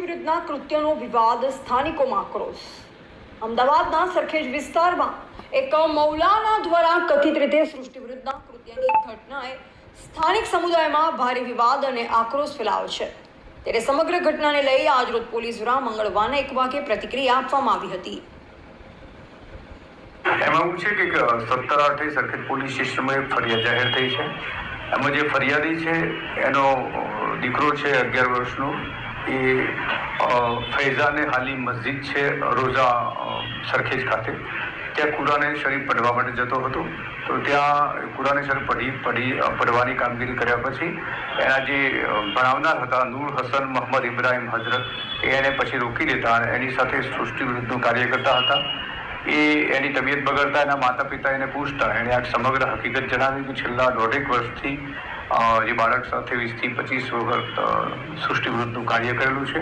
વિરુદ્ધના કૃત્યનો વિવાદ સ્થાનિકોમાં આક્રોશ. અમદાવાદના સરખેજ વિસ્તારમાં એક મૌલાના દ્વારા કથિત રીતે સૃષ્ટિ વિરુદ્ધના કૃત્યની ઘટનાએ સ્થાનિક સમુદાયમાં ભારે વિવાદ અને આક્રોશ ફેલાયો છે. ત્યારે સમગ્ર ઘટનાને લઈ આજરોજ પોલીસ દ્વારા મંગળવારના એક વાગે પ્રતિક્રિયા આપવામાં આવી હતી. એમાં છે કે સત્તર આઠે સરખેજ પોલીસ સ્ટેશનમાં ફરિયાદ જાહેર થઈ છે. એમાં જે ફરિયાદી છે, એનો દીકરો છે અગિયાર વર્ષનો. એ ફૈઝાને હાલી મસ્જિદ છે રોઝા સરખેજ ખાતે. ત્યાં કુરાને શરીફ પઢવા માટે જતો હતો. તો ત્યાં કુરાને શરીફ પઢી પઢી પડવાની કામગીરી કર્યા પછી એના જે ભણાવનાર હતા નૂર હસન મોહમ્મદ ઇબ્રાહિમ હઝરત એને પછી રોકી દેતા અને એની સાથે સૃષ્ટિ વિરુદ્ધનું કાર્ય કરતા હતા. એ એની તબિયત બગડતા એના માતા પિતા એને પૂછતા. એણે આ સમગ્ર હકીકત જણાવી કે છેલ્લા દોઢેક વર્ષથી જે બાળક સાથે વીસથી પચીસ વખત અ, કાર્ય કરેલું છે.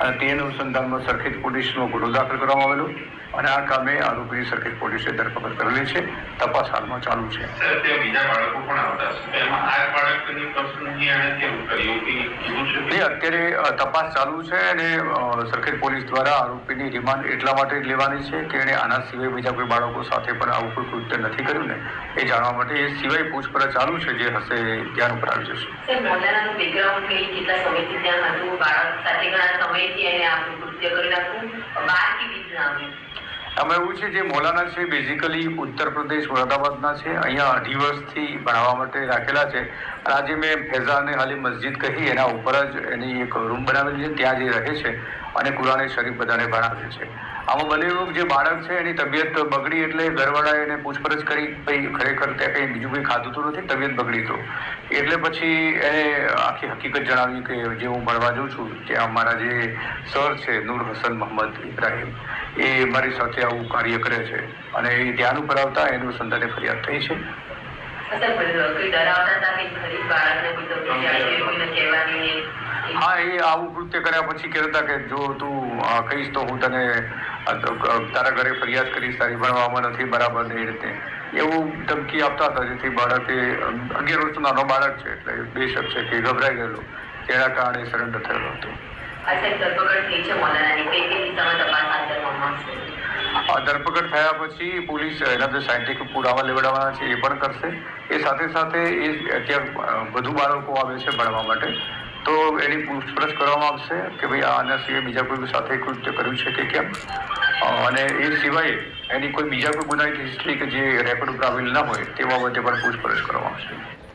અને તે અનુસંધાનમાં સરખેજ પોલીસનો ગુનો દાખલ કરવામાં આવેલો અને આ કામે આરોપીની સરખેજ પોલીસે ધરપકડ કરેલી છે. તપાસ હાલમાં ચાલુ છે. સર ત્યાં બીજા બાળકો પણ આવતા છે એમાં આ બાળકની પસંદગી એણે કેવું કર્યું કે એવું છે? એ અત્યારે તપાસ ચાલુ છે અને સરખેજ પોલીસ દ્વારા આરોપીની રિમાન્ડ એટલા માટે લેવાની છે કે એણે આના સિવાય બીજા કોઈ બાળકો સાથે પણ આવું કોઈ કૃત્ય નથી કર્યું ને. એ જાણવા માટે એ સિવાય પૂછપરછ ચાલુ છે જે હશે ધ્યાન ઉપર આવી જશે. સમયથી એને આપણું કૃત્ય કરી નાખવું બહાર બીજ રીતના આવ્યું આમાં એવું છે જે મોલાના છે બેઝિકલી ઉત્તર પ્રદેશ, મુરાદાબાદના છે. અહીંયા અઢી વર્ષથી ભણાવવા માટે રાખેલા છે. અને આજે મેં ફૈઝાને હાલી મસ્જિદ કહી એના ઉપર જ એની એક રૂમ બનાવેલી છે. ત્યાં જે રહે છે અને કુરાને શરીફ બધાને ભણાવે છે. આમાં બને એવું જે બાળક છે એની તબિયત બગડી એટલે ઘરવાળાએ એને પૂછપરછ કરી, ભાઈ, ખરેખર ત્યાં કંઈ બીજું કંઈ ખાધું તો નથી? તબિયત બગડી તો. એટલે પછી એને આખી હકીકત જણાવી કે જે હું ભણવા જાઉં છું, ત્યાં મારા જે સર છે, નૂર હસન મોહમ્મદ ઇબ્રાહિમ. એ મારી સાથે આવું કાર્ય કરે છે. અને એ ધ્યાન ઉપર આવતા એનું સંતાને ફરિયાદ થઈ છે. હા એ આવું કૃત્ય કર્યા પછી કહેતા કે જો તું કહીશ તો હું તને તારા ઘરે ફરિયાદ કરીશ તારી ભણવામાં નથી બરાબર એ રીતે. એવું ધમકી આપતા હતા જેથી બાળકે અગિયાર વર્ષનો નાનો બાળક છે એટલે બેશક છે કે ગભરાઈ ગયેલું. તેના કારણે સરેન્ડર થયેલો હતો. ધરપકડ થઈ છે મોલાનાની. કઈ કઈ તપાસ હાથ ધરવામાં આવશે આ ધરપકડ થયા પછી પોલીસ એના જે સાયન્ટિફિક પુરાવા લેવડાવવાના છે એ પણ કરશે. એ સાથે સાથે એ અત્યારે વધુ બાળકો આવે છે ભણવા માટે. તો એની પૂછપરછ કરવામાં આવશે કે ભાઈ આના સિવાય બીજા કોઈ સાથે કૃત્ય કર્યું છે કે કેમ? અને એ સિવાય એની કોઈ બીજા કોઈ ગુનાહિત હિસ્ટ્રી કે જે રેકોર્ડ ઉપર આવેલ ના હોય તે બાબતે પણ પૂછપરછ કરવામાં આવશે.